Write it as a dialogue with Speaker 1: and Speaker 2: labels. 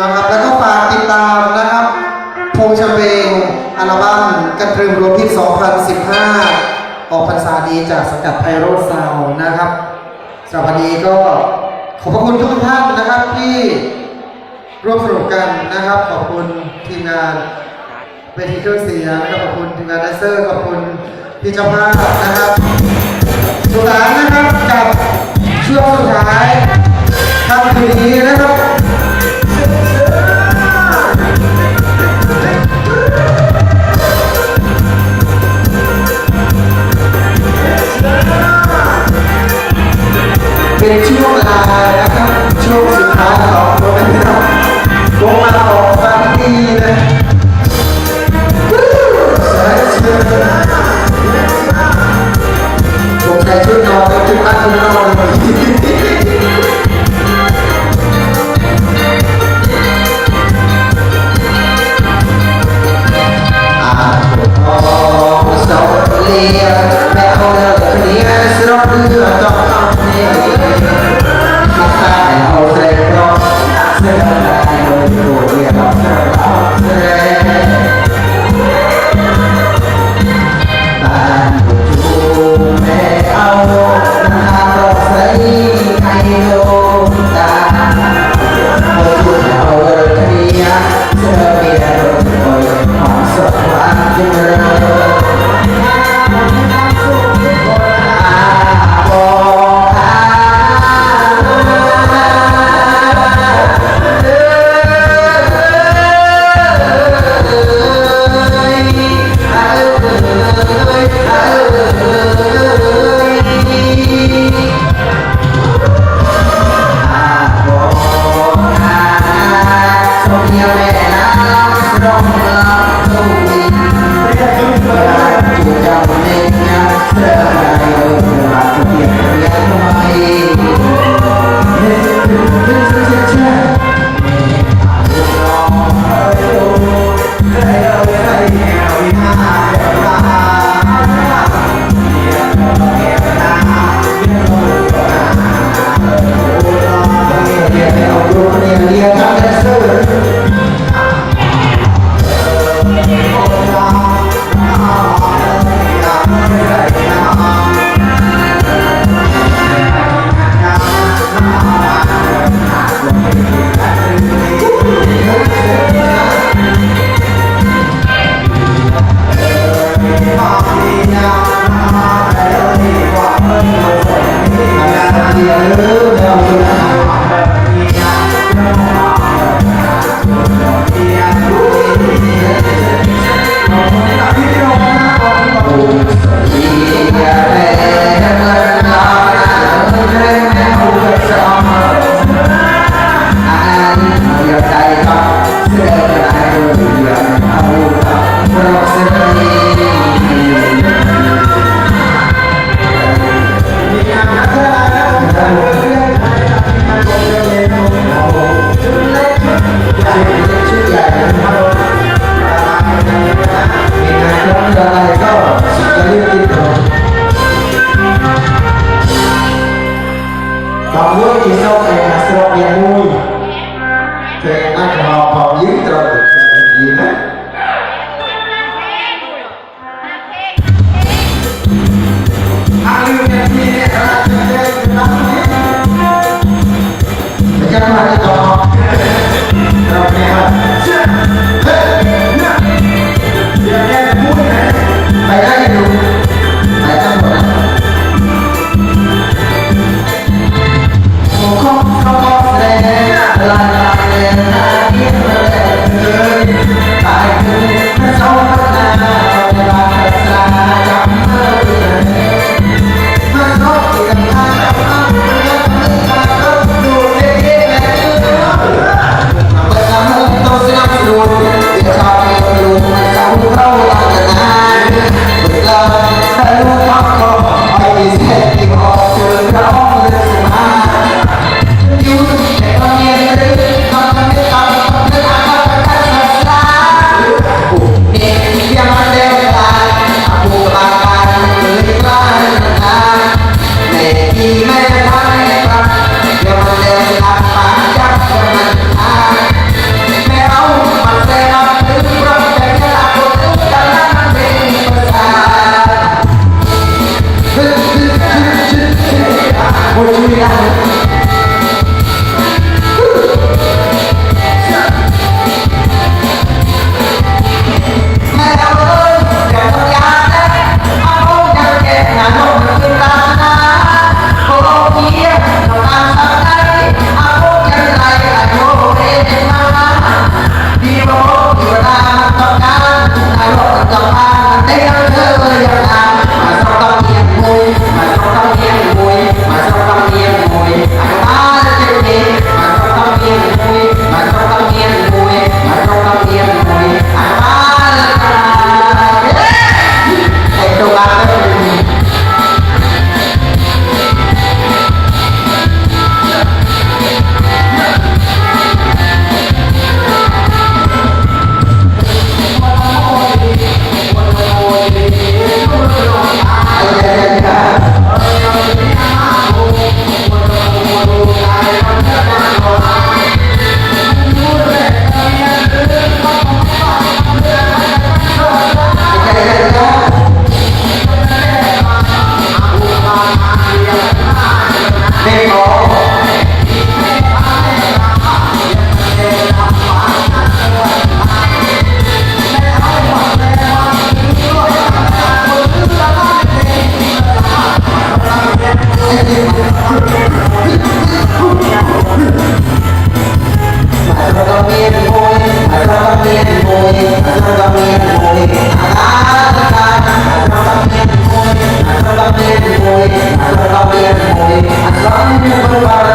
Speaker 1: นะครับ แล้วก็ฝากติดตามนะครับพงชเบงอัลบั้มกันตรึมรวมที่ 2015 ออกพรรษาดีจากสังกัดไพโรซาวนะครับสำหรับวันนี้ก็ขอบพระคุณทุกท่านนะครับที่ร่วมสนุกกันนะครับ ขอบคุณทีมงานเวทีเครื่องเสียงนะครับขอบคุณทีมงานแดนเซอร์ขอบคุณพี่เจ้าภาพนะครับสุดท้ายนะครับกับช่วงสุดท้ายทำคืนนี้นะครับ เป็นช่วงลานะครับ ช่วงสุดท้ายของโปรแกรมนะครับวงมาออกฟังดีนะวู้สายเชิญผมใส่ชุดนอนกับชุดอันนอนเลยอาทองสาวเลียแม่เอาเลิกเลียสรบเรือต้อ Father. I love you,